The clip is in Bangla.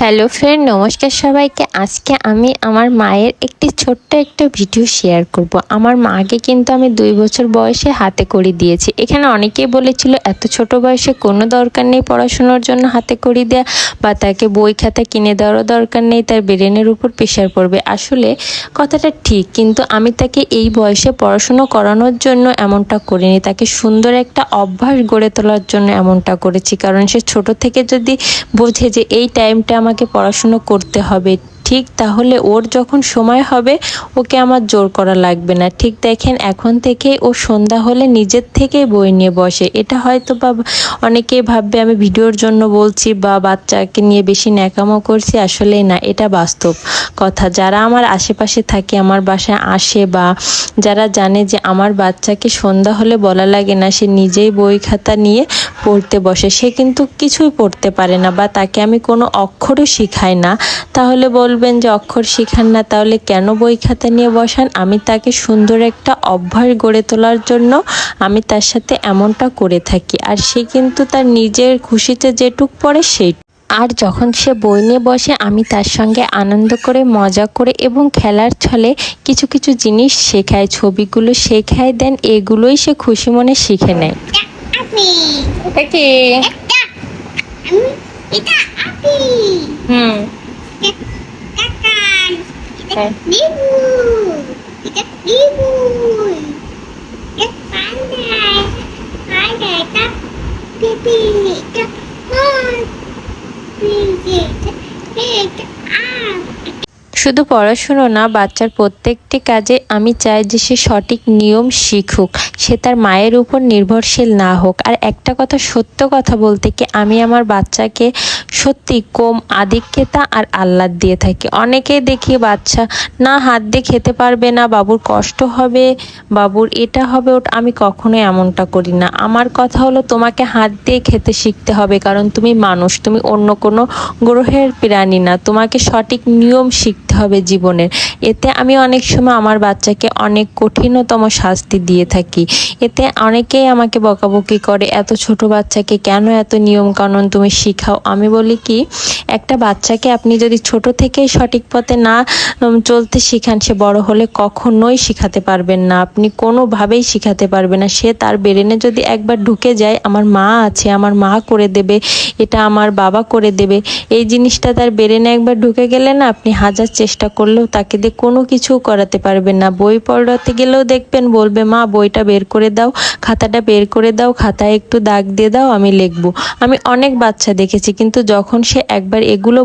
হ্যালো ফ্রেন্ড নমস্কার সবাইকে। আজকে আমি আমার মায়ের একটি ছোট্ট একটা ভিডিও শেয়ার করব। আমার মাকে কিন্তু আমি দুই বছর বয়সে হাতে করি দিয়েছি। এখানে অনেকেই বলেছিল, এত ছোট বয়সে কোনো দরকার নেই পড়াশোনার জন্য হাতে করি দেয়া বা তাকে বই খাতা কিনে দেওয়ারও দরকার নেই, তার ব্রেনের উপর প্রেশার পড়বে। আসলে কথাটা ঠিক, কিন্তু আমি তাকে এই বয়সে পড়াশুনো করানোর জন্য এমনটা করিনি। তাকে সুন্দর একটা অভ্যাস গড়ে তোলার জন্য এমনটা করেছি। কারণ সে ছোট থেকে যদি বোঝে যে এই টাইমটা আমাকে পড়াশুনো করতে হবে। ঠিক তাহলে ওর যখন সময় হবে, ওকে আমার জোর করা লাগবে না। ঠিক দেখেন, এখন থেকে ও সন্ধ্যা হলে নিজের থেকেই বই নিয়ে বসে। এটা হয়তো বা অনেকেই ভাববে, আমি ভিডিওর জন্য বলছি বা বাচ্চাকে নিয়ে বেশি ন্যাকামো করছি। আসলেই না, এটা বাস্তব। কথা। যারা আমার আশেপাশে থাকে, আমার বাসায় আসে বা যারা জানে যে আমার বাচ্চাকে সন্ধ্যা হলে বলা লাগে না, সে নিজেই বই খাতা নিয়ে পড়তে বসে। সে কিন্তু কিছুই পড়তে পারে না বা তাকে আমি কোনো অক্ষরও শিখাই না। তাহলে বলবেন যে, অক্ষর শিখান না, তাহলে কেন বই খাতা নিয়ে বসান? আমি তাকে সুন্দর একটা অভ্যাস গড়ে তোলার জন্য আমি তার সাথে এমনটা করে থাকি। আর সে কিন্তু তার নিজের খুশিতে যেটুক পড়ে সেই আর যখন সে বই নিয়ে বসে আমি তার সঙ্গে আনন্দ করে মজা করে এবং খেলার ছলে কিছু কিছু জিনিস শেখায় ছবিগুলো শেখায় দেন এগুলোই সে খুশি মনে শিখে নেয়। হুম। কাকান শুধু পড়াশুনো না, বাচ্চার প্রত্যেকটি কাজে আমি চাই যে সে সঠিক নিয়ম শিখুক, সে তার মায়ের উপর নির্ভরশীল না হোক। আর একটা কথা, সত্য কথা বলতে কি, আমি আমার বাচ্চাকে সত্যি কম আধিক্যতা আর আহ্লাদ দিয়ে থাকি। অনেকেই দেখি বাচ্চা, না, হাত দিয়ে খেতে পারবে না, বাবুর কষ্ট হবে, বাবুর এটা হবে, ওটা আমি কখনোই এমনটা করি না। আমার কথা হলো, তোমাকে হাত দিয়ে খেতে শিখতে হবে, কারণ তুমি মানুষ, তুমি অন্য কোনো গ্রহের প্রাণী না। তোমাকে সঠিক নিয়ম শিখতে হবে জীবনের। এতে আমি অনেক সময় আমার বাচ্চাকে অনেক কঠিনতম শাস্তি দিয়ে থাকি। এতে অনেকেই আমাকে বকাবকি করে, এত ছোট বাচ্চাকে কেন এত নিয়মকানুন তুমি শিখাও? আমি বলি কি একটা বাচ্চাকে আপনি যদি ছোট থেকেই সঠিক পথে না চলতে শিখান, সে বড় হলে কখনোই শিখাতে পারবেন না। আপনি কোনোভাবেই শিখাতে পারবেন না। সে তার ব্রেনে যদি একবার ঢুকে যায়, আমার মা আছে, আমার মা করে দেবে, এটা আমার বাবা করে দেবে। এই জিনিসটা তার ব্রেনে একবার ঢুকে গেলে না, আপনি হাজার চেষ্টা করলেও তাকে দিয়ে কোনো কিছু করাতে পারবেন না। বই পড়াতে গেলেও দেখবেন, বলবে, মা, বইটা বের করে দাও, খাতাটা বের করে দাও, খাতায় একটু দাগ দিয়ে দাও, আমি লিখব। আমি অনেক বাচ্চা দেখেছি, কিন্তু যখন সে একবার এগুলো